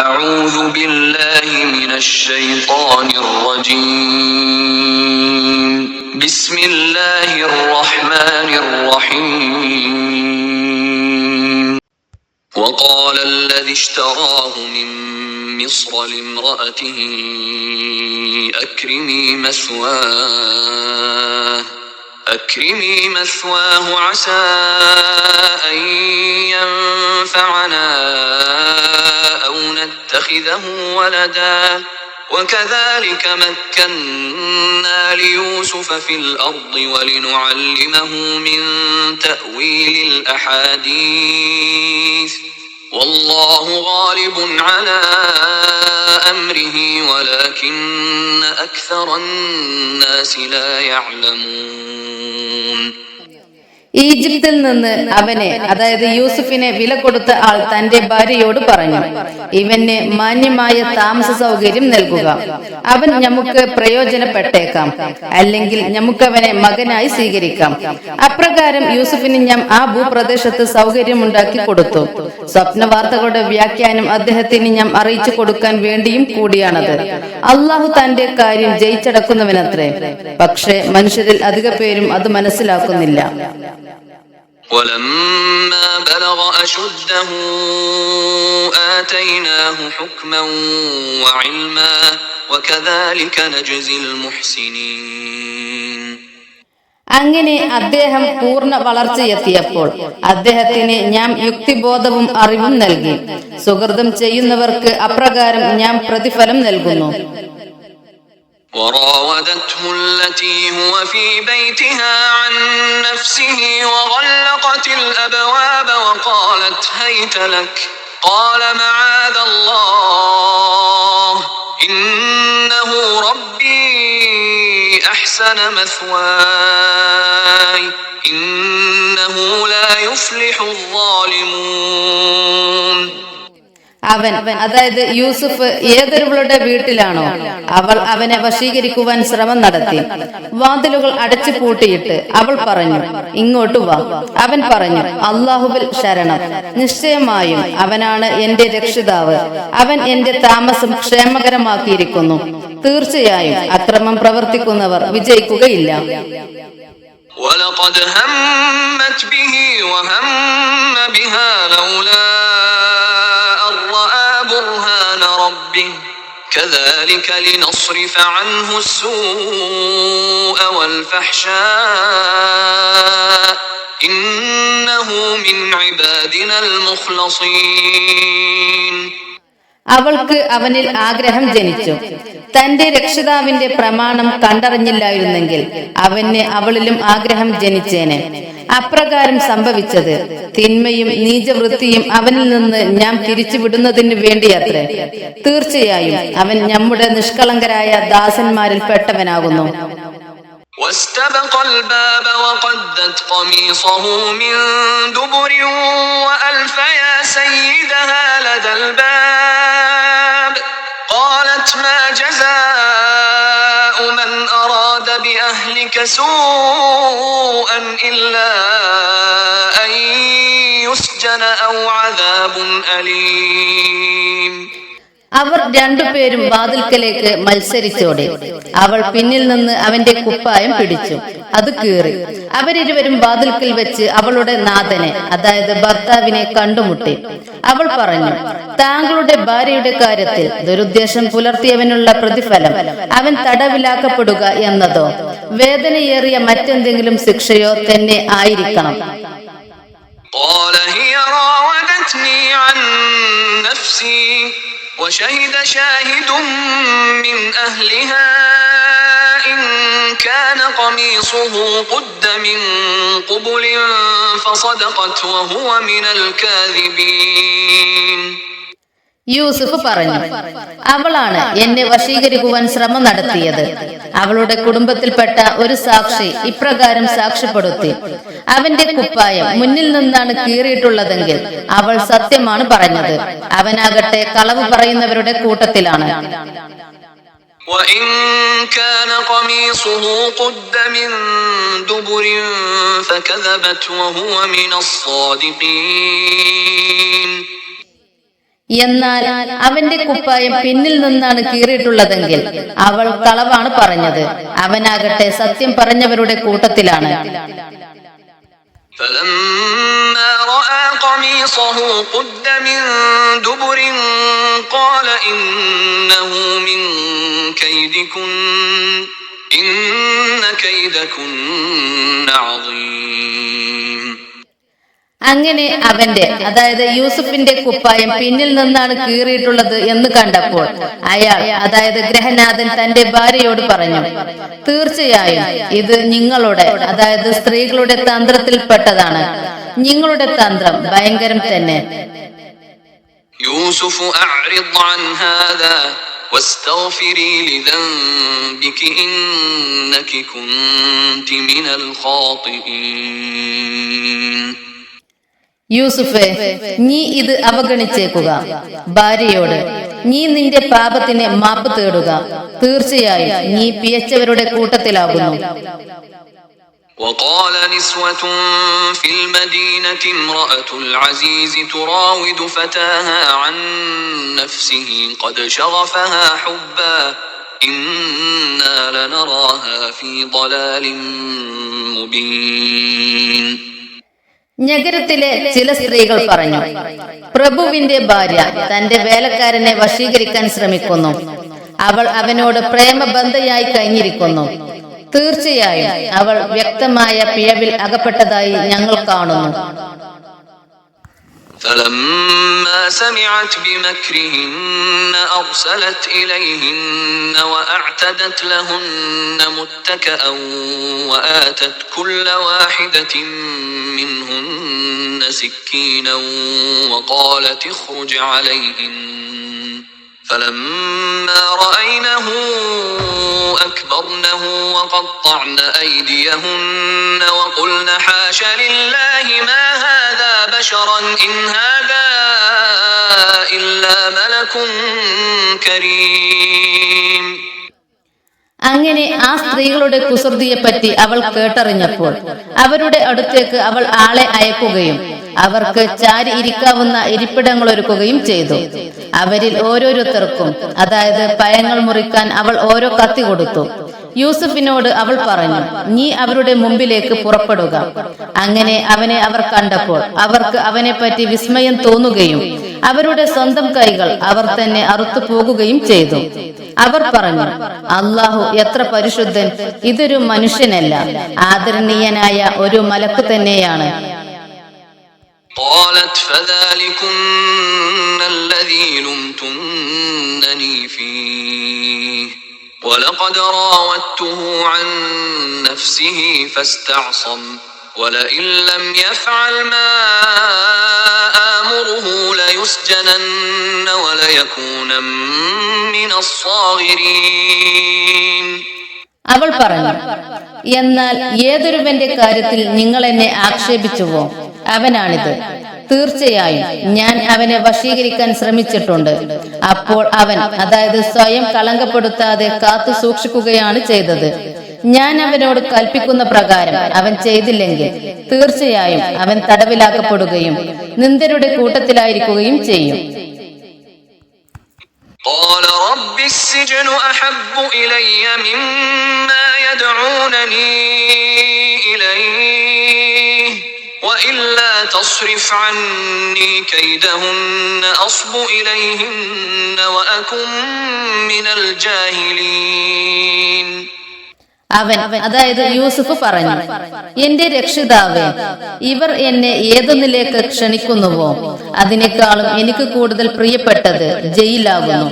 أعوذ بالله من الشيطان الرجيم. بسم الله الرحمن الرحيم. وقال الذي اشتراه من مصر لامرأته أكرمي مثواه. أكرمي مثواه عسى أن ينفعنا. نتخذه ولدا. وكذلك مكنا ليوسف في الأرض ولنعلمه من تأويل الأحاديث. والله غالب على أمره ولكن أكثر الناس لا يعلمون. ഈജിപ്തിൽ നിന്ന് അവനെ അതായത് യൂസുഫിനെ വില കൊടുത്ത ആൾ തന്റെ ഭാര്യയോട് പറഞ്ഞു ഇവന് മാന്യമായ താമസ സൗകര്യം നൽകുക. അവൻ നമുക്ക് പ്രയോജനപ്പെട്ടേക്കാം അല്ലെങ്കിൽ നമുക്ക് അവനെ മകനായി സ്വീകരിക്കാം. അപ്രകാരം യൂസുഫിന് ഞാൻ ആ ഭൂപ്രദേശത്ത് സൗകര്യമുണ്ടാക്കി കൊടുത്തു. സ്വപ്ന വാർത്തകളുടെ വ്യാഖ്യാനം അദ്ദേഹത്തിന് ഞാൻ അറിയിച്ചു കൊടുക്കാൻ വേണ്ടിയും കൂടിയാണത്. അള്ളാഹു തന്റെ കാര്യം ജയിച്ചടക്കുന്നവനത്രേ. പക്ഷേ മനുഷ്യരിൽ അധിക പേരും അത് മനസ്സിലാക്കുന്നില്ല. ولما بلغ أشده آتيناه حكما وعلما وكذلك نجزي المحسنين അങ്ങനെ അദ്ദേഹം പൂർണ്ണ വളർച്ചയെത്തിയപ്പോൾ അദ്ദേഹത്തിന് ഞാൻ യുക്തിബോധവും അറിവും നൽകി സുഹൃതം ചെയ്യുന്നവർക്ക് അപ്രകാരം ഞാൻ പ്രതിഫലം നൽകുന്നു وراودته التي هو في بيتها عن نفسه وغلقت الأبواب وقالت هيت لك. قال معاذ الله إنه ربي أحسن مثواي إنه لا يفلح الظالمون. അവൻ അതായത് യൂസുഫ് ഏതൊരുവളുടെ വീട്ടിലാണോ അവൾ അവനെ വശീകരിക്കുവാൻ ശ്രമം നടത്തി വാതിലുകൾ അടച്ചു പൂട്ടിയിട്ട് അവൾ പറഞ്ഞു ഇങ്ങോട്ട് വാ അവൻ പറഞ്ഞു അള്ളാഹുവിൽ ശരണം നിശ്ചയമായും അവനാണ് എന്റെ രക്ഷിതാവ് അവൻ എന്റെ താമസം ക്ഷേമകരമാക്കിയിരിക്കുന്നു തീർച്ചയായും അക്രമം പ്രവർത്തിക്കുന്നവർ വിജയിക്കുകയില്ല ولقد همت به وهم بها لولا أن رأى برهان ربه كذلك لنصرف عنه السوء والفحشاء إنه من عبادنا المخلصين അവൾക്ക് അവനിൽ ആഗ്രഹം ജനിച്ചു തന്റെ രക്ഷിതാവിന്റെ പ്രമാണം കണ്ടറിഞ്ഞില്ലായിരുന്നെങ്കിൽ അവന് അവളിലും ആഗ്രഹം ജനിച്ചേനെ അപ്രകാരം സംഭവിച്ചത് തിന്മയും നീചവൃത്തിയും അവനിൽ നിന്ന് ഞാൻ പിരിച്ചുവിടുന്നതിന് വേണ്ടിയത്രേ തീർച്ചയായും അവൻ നമ്മുടെ നിഷ്കളങ്കരായ ദാസന്മാരിൽ പെട്ടവനാകുന്നു واستبق الباب وقدت قميصه من دبر وألف يا سيدها لدى الباب قالت ما جزاء من أراد بأهلك سوءا إلا أن يسجن أو عذاب أليم. അവർ രണ്ടുപേരും വാതിൽക്കലേക്ക് മത്സരിച്ചോടി അവൾ പിന്നിൽ നിന്ന് അവന്റെ കുപ്പായം പിടിച്ചു അത് കീറി അവരിരുവരും വാതിൽക്കൽ വെച്ച് അവളുടെ നാഥനെ അതായത് ഭർത്താവിനെ കണ്ടുമുട്ടി അവൾ പറഞ്ഞു താങ്കളുടെ ഭാര്യയുടെ കാര്യത്തിൽ ദുരുദ്ദേശം പുലർത്തിയവനുള്ള പ്രതിഫലം അവൻ തടവിലാക്കപ്പെടുക എന്നതോ വേദനയേറിയ മറ്റെന്തെങ്കിലും ശിക്ഷയോ തന്നെ ആയിരിക്കണം قال هي راودتني عن نفسي وشهد شاهد من أهلها إن كان قميصه قد من قبل فصدقت وهو من الكاذبين. യൂസുഫ് പറഞ്ഞു അവളാണ് എന്നെ വശീകരിക്കുവാൻ ശ്രമം നടത്തിയത് അവളുടെ കുടുംബത്തിൽപ്പെട്ട ഒരു സാക്ഷി ഇപ്രകാരം സാക്ഷ്യപ്പെടുത്തി അവന്റെ കുപ്പായം മുന്നിൽ നിന്നാണ് കീറിയിട്ടുള്ളതെങ്കിൽ അവൾ സത്യമാണ് പറഞ്ഞത് അവനാകട്ടെ കളവ് പറയുന്നവരുടെ കൂട്ടത്തിലാണ് وإن كان قميصه قد من دبر فكذبت وهو من الصادقين എന്നാൽ അവന്റെ കുപ്പായം പിന്നിൽ നിന്നാണ് കീറിയിട്ടുള്ളതെങ്കിൽ അവൾ കളവാണ് പറഞ്ഞത് അവനാകട്ടെ സത്യം പറഞ്ഞവരുടെ കൂട്ടത്തിലാണ് فلما رأى قميصه قد من دبر قال إنه من كيدكن إن كيدكن عظيم അങ്ങനെ അവന്റെ അതായത് യൂസുഫിന്റെ കുപ്പായം പിന്നിൽ നിന്നാണ് കീറിയിട്ടുള്ളത് എന്ന് കണ്ടപ്പോൾ അയാൾ അതായത് ഗ്രഹനാഥൻ തന്റെ ഭാര്യയോട് പറഞ്ഞു തീർച്ചയായും ഇത് നിങ്ങളുടെ അതായത് സ്ത്രീകളുടെ തന്ത്രത്തിൽപ്പെട്ടതാണ് നിങ്ങളുടെ തന്ത്രം ഭയങ്കരം തന്നെ يوسف أعرض عن هذا واستغفري لذنبك إنك كنت من الخاطئين യൂസുഫെ നീ ഇത് അവഗണിച്ചേക്കുക ഭാര്യയോട് നീ നിന്റെ പാപത്തിന് മാപ്പ് തേടുക തീർച്ചയായും നീ പിയച്ചവരുടെ കൂട്ടത്തിലാകുന്നു وقال نسوة في المدينة امرأة العزيز تراود فتاها عن نفسه قد شغفها حبا إنا لنراها في ضلال مبين നഗരത്തിലെ ചില സ്ത്രീകൾ പറഞ്ഞു പ്രഭുവിന്റെ ഭാര്യ തന്റെ വേലക്കാരനെ വശീകരിക്കാൻ ശ്രമിക്കുന്നു. അവൾ അവനോട് പ്രേമബന്ധയായി കഴിഞ്ഞിരിക്കുന്നു. തീർച്ചയായും അവൾ വ്യക്തമായ പിഴവിൽ അകപ്പെട്ടതായി ഞങ്ങൾ കാണുന്നു. فلما سمعت بمكرهن أرسلت إليهن وأعتدت لهن متكأ وآتت كل واحدة منهن سكينا وقالت اخرج عليهن. فلما رأينه أكبرنه وقطعن أيديهن وقلن حاش لله ما بشرا إن هذا إلا ملك كريم അങ്ങനെ ആ സ്ത്രീകളുടെ കുസൃതിയെ പറ്റി അവൾ കേട്ടറിഞ്ഞപ്പോൾ അവരുടെ അടുത്തേക്ക് അവൾ ആളെ അയക്കുകയും അവർക്ക് ചാരി ഇരിക്കാവുന്ന ഇരിപ്പിടങ്ങൾ ഒരുക്കുകയും ചെയ്തു അവരിൽ ഓരോരുത്തർക്കും അതായത് പയങ്ങൾ മുറിക്കാൻ അവൾ ഓരോ കത്തി കൊടുത്തു യൂസഫിനോട് അവൾ പറഞ്ഞു നീ അവരുടെ മുമ്പിലേക്ക് പുറപ്പെടുക അങ്ങനെ അവനെ അവർ കണ്ടപ്പോൾ അവർക്ക് അവനെ പറ്റി വിസ്മയം തോന്നുകയും അവരുടെ സ്വന്തം കൈകൾ അവർ തന്നെ അറുത്തു പോകുകയും ചെയ്തു അവർ പറഞ്ഞു അള്ളാഹു എത്ര പരിശുദ്ധൻ ഇതൊരു മനുഷ്യനല്ല ആദരണീയനായ ഒരു മലക്ക് തന്നെയാണ് قالت فذلكن الذي لمتنني فيه ولقد راودته عن نفسه فاستعصم ولئن لم يفعل ما آمره ليسجنن وليكون من الصاغرين അവൾ പറഞ്ഞു എന്നാൽ ഏതൊരുവന്റെ കാര്യത്തിൽ നിങ്ങൾ എന്നെ ആക്ഷേപിച്ചുവോ അവനാണിത് തീർച്ചയായും ഞാൻ അവനെ വശീകരിക്കാൻ ശ്രമിച്ചിട്ടുണ്ട് അപ്പോൾ അവൻ അതായത് സ്വയം കളങ്കപ്പെടുത്താതെ കാത്തു സൂക്ഷിക്കുകയാണ് ചെയ്തത് ഞാൻ അവനോട് കൽപ്പിക്കുന്ന പ്രകാരം അവൻ ചെയ്തില്ലെങ്കിൽ തീർച്ചയായും അവൻ തടവിലാക്കപ്പെടുകയും നിന്ദരുടെ കൂട്ടത്തിലായിരിക്കുകയും ചെയ്യും قال رب السجن أحب إلي مما يدعونني إليه وإلا تصرف عني كيدهن أصب إليهن وأكن من الجاهلين. അവൻ അതായത് യൂസുഫ് പറഞ്ഞു എന്റെ രക്ഷിതാവേ ഇവർ എന്നെ ഏതൊന്നിലേക്ക് ക്ഷണിക്കുന്നുവോ അതിനേക്കാളും എനിക്ക് കൂടുതൽ പ്രിയപ്പെട്ടത് ജയിലാകുന്നു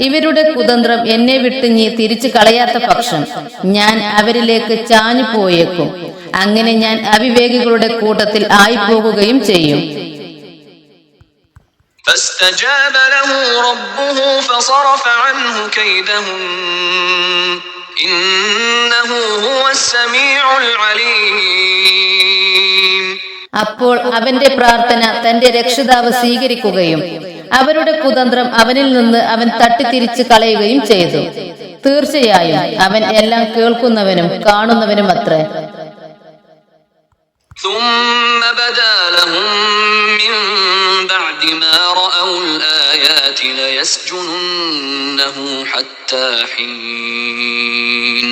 ഇവരുടെ കുതന്ത്രം എന്നെ വിട്ട് നീ തിരിച്ചു കളയാത്ത പക്ഷം ഞാൻ അവരിലേക്ക് ചാഞ്ഞു പോയേക്കും അങ്ങനെ ഞാൻ അവിവേകികളുടെ കൂട്ടത്തിൽ ആയിപ്പോകുകയും ചെയ്യും فاستجاب له ربه فصرف عنه كيدهن അപ്പോൾ അവന്റെ പ്രാർത്ഥന തന്റെ രക്ഷിതാവ് സ്വീകരിക്കുകയും അവരുടെ കുതന്ത്രം അവനിൽ നിന്ന് അവൻ തട്ടിത്തിരിച്ച് കളയുകയും ചെയ്തു. തീർച്ചയായും അവൻ എല്ലാം കേൾക്കുന്നവനും കാണുന്നവനും അത്രേ ثم بدا لهم من بعد ما رأوا الآيات ليسجننه حتى حين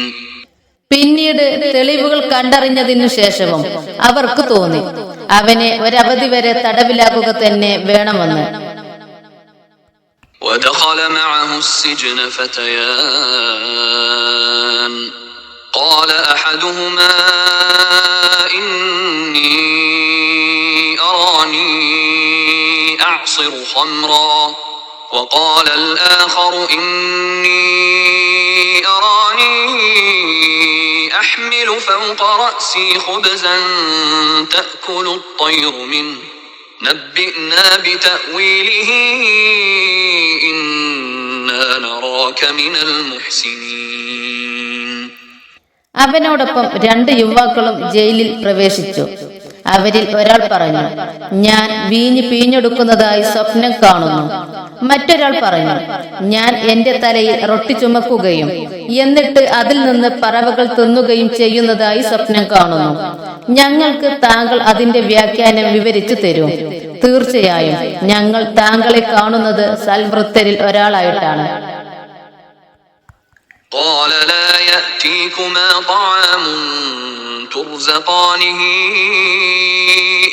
പിന്നീട് തെളിവുകൾ കണ്ടറിഞ്ഞതിനു ശേഷവും അവർക്ക് തോന്നി അവനെ ഒരവധി വരെ തടവിലാക്കുക തന്നെ വേണമെന്ന് ودخل معه السجن فتيان قال احدهما إني أراني أعصر خمرا وقال الآخر إني أراني أحمل فوق رأسي خبزا تأكل الطير منه. نبئنا بتأويله إنا نراك من المحسنين. അവനോടൊപ്പം രണ്ട് യുവാക്കളും ജയിലിൽ പ്രവേശിച്ചു. അവരിൽ ഒരാൾ പറഞ്ഞു ഞാൻ വീഞ്ഞ് പീഞ്ഞെടുക്കുന്നതായി സ്വപ്നം കാണുന്നു. മറ്റൊരാൾ പറഞ്ഞു ഞാൻ എന്റെ തലയിൽ റൊട്ടി ചുമക്കുകയും എന്നിട്ട് അതിൽ നിന്ന് പറവകൾ തിന്നുകയും ചെയ്യുന്നതായി സ്വപ്നം കാണുന്നു. ഞങ്ങൾക്ക് താങ്കൾ അതിന്റെ വ്യാഖ്യാനം വിവരിച്ചു തരൂ. തീർച്ചയായും ഞങ്ങൾ താങ്കളെ കാണുന്നത് സൽവൃത്തരിൽ ഒരാളായിട്ടാണ്. قال لا يأتيكما طعام ترزقانه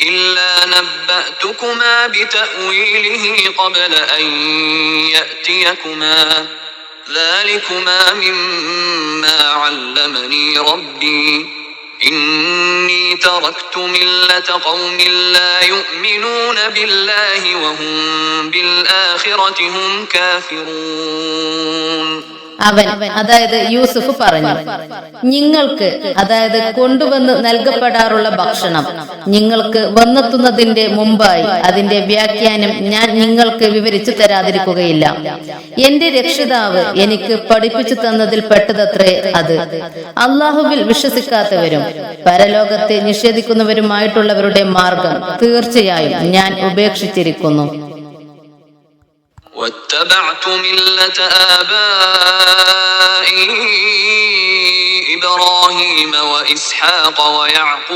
إلا نبأتكما بتأويله قبل أن يأتيكما. ذلكما مما علمني ربي. إني تركت ملة قوم لا يؤمنون بالله وهم بالآخرة هم كافرون. അവൻ അതായത് യൂസുഫ് പറഞ്ഞു. നിങ്ങൾക്ക് അതായത് കൊണ്ടുവന്ന് നൽകപ്പെടാറുള്ള ഭക്ഷണം നിങ്ങൾക്ക് വന്നെത്തുന്നതിന്റെ മുമ്പായി അതിന്റെ വ്യാഖ്യാനം ഞാൻ നിങ്ങൾക്ക് വിവരിച്ചു തരാതിരിക്കുകയില്ല. എന്റെ രക്ഷിതാവ് എനിക്ക് പഠിപ്പിച്ചു തന്നതിൽ പെട്ടതത്രേ അത്. അള്ളാഹുവിൽ വിശ്വസിക്കാത്തവരും പരലോകത്തെ നിഷേധിക്കുന്നവരുമായിട്ടുള്ളവരുടെ മാർഗം തീർച്ചയായും ഞാൻ ഉപേക്ഷിച്ചിരിക്കുന്നു. واتبعت ملة آبائي إبراهيم وإسحاق ويعقوب.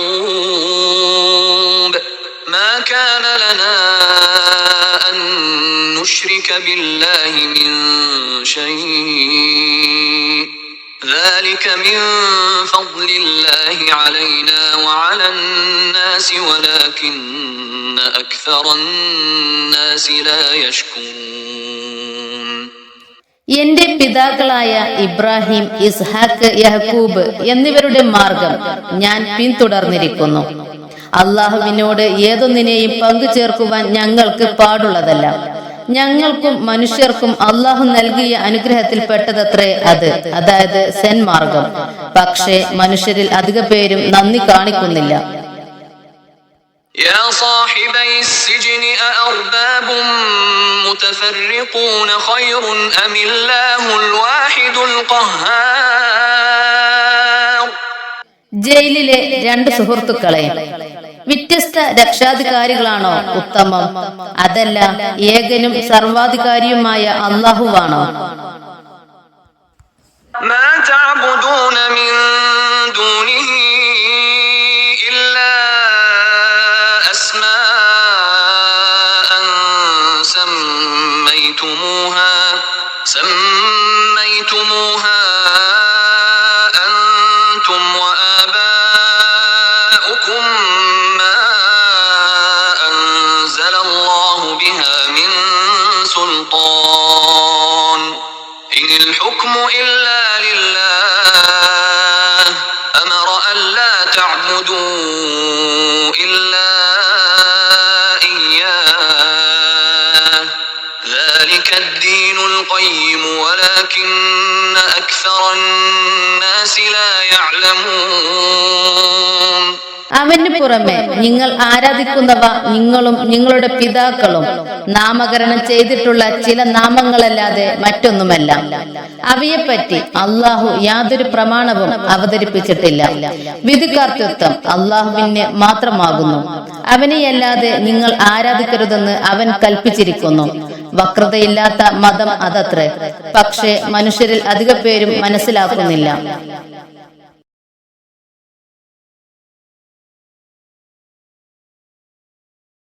ما كان لنا أن نشرك بالله من شيء. ذلك من فضل الله علينا وعلى الناس ولكن എന്റെ പിതാക്കളായ ഇബ്രാഹിം ഇസ്ഹാഖ് യഹ്കൂബ് എന്നിവരുടെ മാർഗം ഞാൻ പിന്തുടർന്നിരിക്കുന്നു. അള്ളാഹുവിനോട് ഏതൊന്നിനെയും പങ്കു ചേർക്കുവാൻ ഞങ്ങൾക്ക് പാടുള്ളതല്ല. ഞങ്ങൾക്കും മനുഷ്യർക്കും അള്ളാഹു നൽകിയ അനുഗ്രഹത്തിൽപ്പെട്ടതത്രേ അത് അതായത് സെൻമാർഗം പക്ഷേ മനുഷ്യരിൽ അധിക പേരും നന്ദി കാണിക്കുന്നില്ല. يا صاحبي السجن أأرباب متفرقون خير أم الله الواحد القهار ജയിലിലെ രണ്ട് സുഹൃത്തുക്കളെ വ്യത്യസ്ത രക്ഷാധികാരികളാണോ ഉത്തമം അതല്ല ഏകനും സർവാധികാരിയുമായ അള്ളാഹുവാണോ ما تعبدون إن الحكم إلا لله. أمر ألا تعبدوا إلا إياه. ذلك الدين القيم ولكن أكثر الناس لا يعلمون. അവന് പുറമെ നിങ്ങൾ ആരാധിക്കുന്നവ നിങ്ങളും നിങ്ങളുടെ പിതാക്കളും നാമകരണം ചെയ്തിട്ടുള്ള ചില നാമങ്ങളല്ലാതെ മറ്റൊന്നുമല്ല. അവയെപ്പറ്റി അള്ളാഹു യാതൊരു പ്രമാണവും അവതരിപ്പിച്ചിട്ടില്ല. വിധികാർത്തൃത്വം അള്ളാഹുവിന് മാത്രമാകുന്നു. അവനെയല്ലാതെ നിങ്ങൾ ആരാധിക്കരുതെന്ന് അവൻ കൽപ്പിച്ചിരിക്കുന്നു. വക്രതയില്ലാത്ത മതം അതത്രേ. പക്ഷേ മനുഷ്യരിൽ അധിക പേരും മനസ്സിലാക്കുന്നില്ല.